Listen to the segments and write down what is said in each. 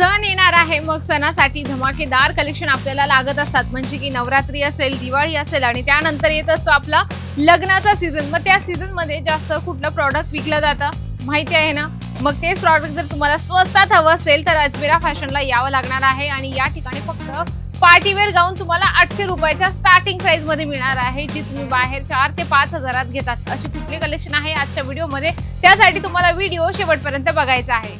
सण येणार आहे. मग सणासाठी धमाकेदार कलेक्शन आपल्याला लागत असतात. म्हणजे की नवरात्री असेल दिवाळी असेल आणि त्यानंतर येत असतो आपला लग्नाचा सीझन मग त्या सीझनमध्ये जास्त कुठलं प्रॉडक्ट विकलं जातं? माहिती आहे ना? मग तेच प्रॉडक्ट जर तुम्हाला स्वस्तात हवं असेल तर अजमेरा फॅशनला यावं लागणार आहे आणि या ठिकाणी फक्त पार्टीवेअर गाऊन तुम्हाला आठशे रुपयाच्या स्टार्टिंग प्राइसमध्ये मिळणार आहे जी तुम्ही बाहेर चार ते पाच हजारात घेतात. अशी कुठली कलेक्शन आहे आजच्या व्हिडिओमध्ये त्यासाठी तुम्हाला व्हिडिओ शेवटपर्यंत बघायचा आहे.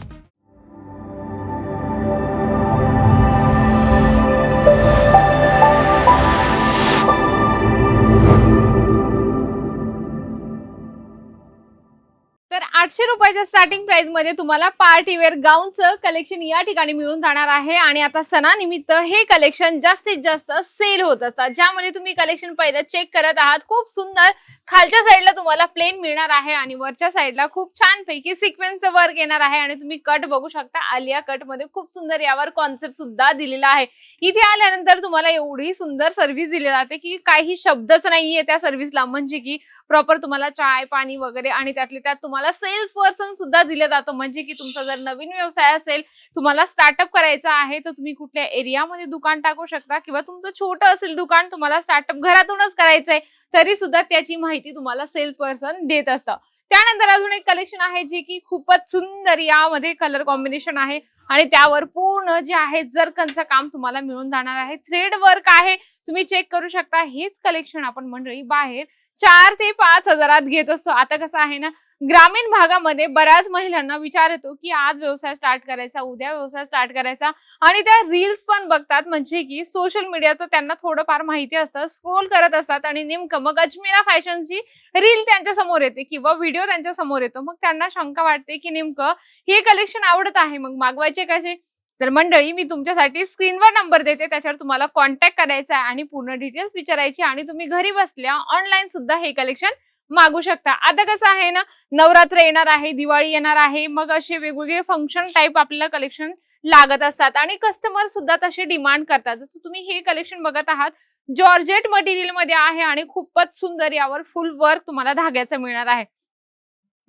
आठशे रुपयाच्या स्टार्टिंग प्राइसमध्ये तुम्हाला पार्टीवेअर गाऊनचं कलेक्शन या ठिकाणी मिळून जाणार आहे. आणि आता सणानिमित्त हे कलेक्शन जास्तीत जास्त सेल होत असतात. ज्यामध्ये तुम्ही कलेक्शन पहिलं चेक करत आहात खूप सुंदर खालच्या साईडला तुम्हाला प्लेन मिळणार आहे आणि वरच्या साईडला खूप छान पैकी सिक्वेन्सचं वर्क येणार आहे. आणि तुम्ही कट बघू शकता आलिया कटमध्ये खूप सुंदर यावर कॉन्सेप्ट सुद्धा दिलेला आहे. इथे आल्यानंतर तुम्हाला एवढी सुंदर सर्व्हिस दिली जाते की काही शब्दच नाहीये त्या सर्व्हिसला म्हणजे की प्रॉपर तुम्हाला चाय पाणी वगैरे आणि त्यातले त्यात तुम्हाला सेल सेल्स पर्सन सुद्धा दिलं जातं. म्हणजे की तुमचा जर नवीन व्यवसाय असेल तुम्हाला स्टार्टअप करायचा आहे तर तुम्ही कुठल्या एरियामध्ये दुकान टाकू शकता किंवा तुमचं छोटं असेल दुकान तुम्हाला स्टार्टअप घरातूनच करायचंय तरी सुद्धा त्याची माहिती तुम्हाला सेल्स पर्सन देत असतं. त्यानंतर अजून एक कलेक्शन आहे जे की खूपच सुंदर यामध्ये कलर कॉम्बिनेशन आहे. आणि त्यावर पूर्ण जे आहे जरकनचं काम तुम्हाला मिळून जाणार आहे. थ्रेड वर्क आहे. तुम्ही चेक करू शकता. हेच कलेक्शन आपण मंडळी बाहेर चार ते पाच हजारात घेत. असतो आता कसं आहे ना ग्रामीण भागामध्ये बऱ्याच महिलांना विचार येतो की आज व्यवसाय स्टार्ट करायचा उद्या व्यवसाय स्टार्ट करायचा. आणि त्या रील्स पण बघतात. म्हणजे की सोशल मीडियाचं त्यांना थोडंफार माहिती असतं. स्क्रोल करत असतात आणि नेमकं मग अजमेरा फॅशनची रील त्यांच्यासमोर येते किंवा व्हिडिओ त्यांच्यासमोर येतो. मग त्यांना शंका वाटते की नेमकं हे कलेक्शन आवडत आहे. मग मागवायचे कसे? तर मंडळी मी तुमच्यासाठी स्क्रीनवर नंबर देते. त्याच्यावर तुम्हाला कॉन्टॅक्ट करायचा आहे आणि पूर्ण डिटेल्स विचारायची आणि तुम्ही घरी बसल्या ऑनलाईन सुद्धा हे कलेक्शन मागू शकता. आता कसं आहे ना नवरात्र येणार आहे दिवाळी येणार आहे. मग असे वेगवेगळे फंक्शन टाईप आपल्याला कलेक्शन लागत असतात आणि कस्टमर सुद्धा तसे डिमांड करतात. जसं तुम्ही हे कलेक्शन बघत आहात जॉर्जेट मटेरियलमध्ये आहे आणि खूपच सुंदर यावर फुल वर्क तुम्हाला धाग्याचं मिळणार आहे.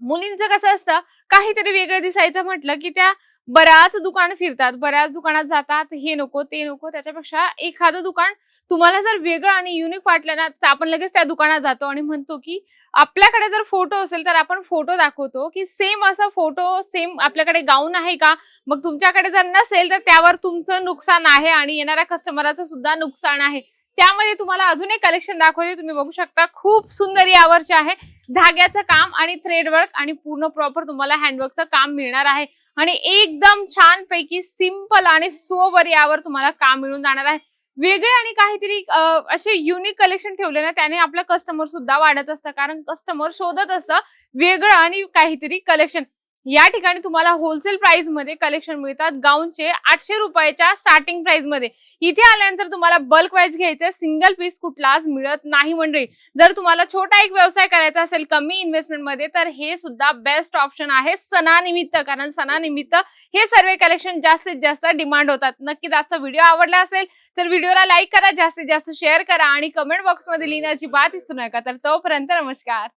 मुलींचं कसं असतं काहीतरी वेगळं दिसायचं म्हटलं की त्या बऱ्याच दुकान फिरतात बऱ्याच दुकानात जातात हे नको ते नको त्याच्यापेक्षा एखादं दुकान तुम्हाला जर वेगळं आणि युनिक वाटलं ना तर आपण लगेच त्या दुकानात जातो आणि म्हणतो की आपल्याकडे जर फोटो असेल तर आपण फोटो दाखवतो की सेम असा फोटो सेम आपल्याकडे गाऊन आहे का? मग तुमच्याकडे जर नसेल तर त्यावर तुमचं नुकसान आहे आणि येणाऱ्या कस्टमराचं सुद्धा नुकसान आहे. त्यामध्ये तुम्हाला अजून एक कलेक्शन दाखवते. तुम्ही बघू शकता खूप सुंदर यावरचे आहे. धाग्याचं काम आणि थ्रेड वर्क आणि पूर्ण प्रॉपर तुम्हाला हँडवर्कचं काम मिळणार आहे. आणि एकदम छान पैकी सिंपल आणि सोवर यावर तुम्हाला काम मिळून जाणार आहे. वेगळे आणि काहीतरी असे युनिक कलेक्शन ठेवले ना त्याने आपलं कस्टमर सुद्धा वाढत असतं. कारण कस्टमर शोधत असतं वेगळं आणि काहीतरी कलेक्शन या ठिकाणी तुम्हाला होलसेल प्राइसमध्ये कलेक्शन मिळतात. गाऊनचे आठशे रुपयाच्या स्टार्टिंग प्राइसमध्ये. इथे आल्यानंतर तुम्हाला बल्क वाईज घ्यायचे सिंगल पीस कुठलाच मिळत नाही मंडळी. जर तुम्हाला छोटा एक व्यवसाय करायचा असेल कमी इन्व्हेस्टमेंटमध्ये तर हे सुद्धा बेस्ट ऑप्शन आहे सणानिमित्त. कारण सणानिमित्त हे सर्व कलेक्शन जास्तीत जास्त डिमांड होतात. नक्की जास्त व्हिडिओ आवडला असेल तर व्हिडिओला लाईक करा जास्तीत जास्त शेअर करा आणि कमेंट बॉक्समध्ये लिहिण्याची बात विसरू नका. तर तोपर्यंत नमस्कार.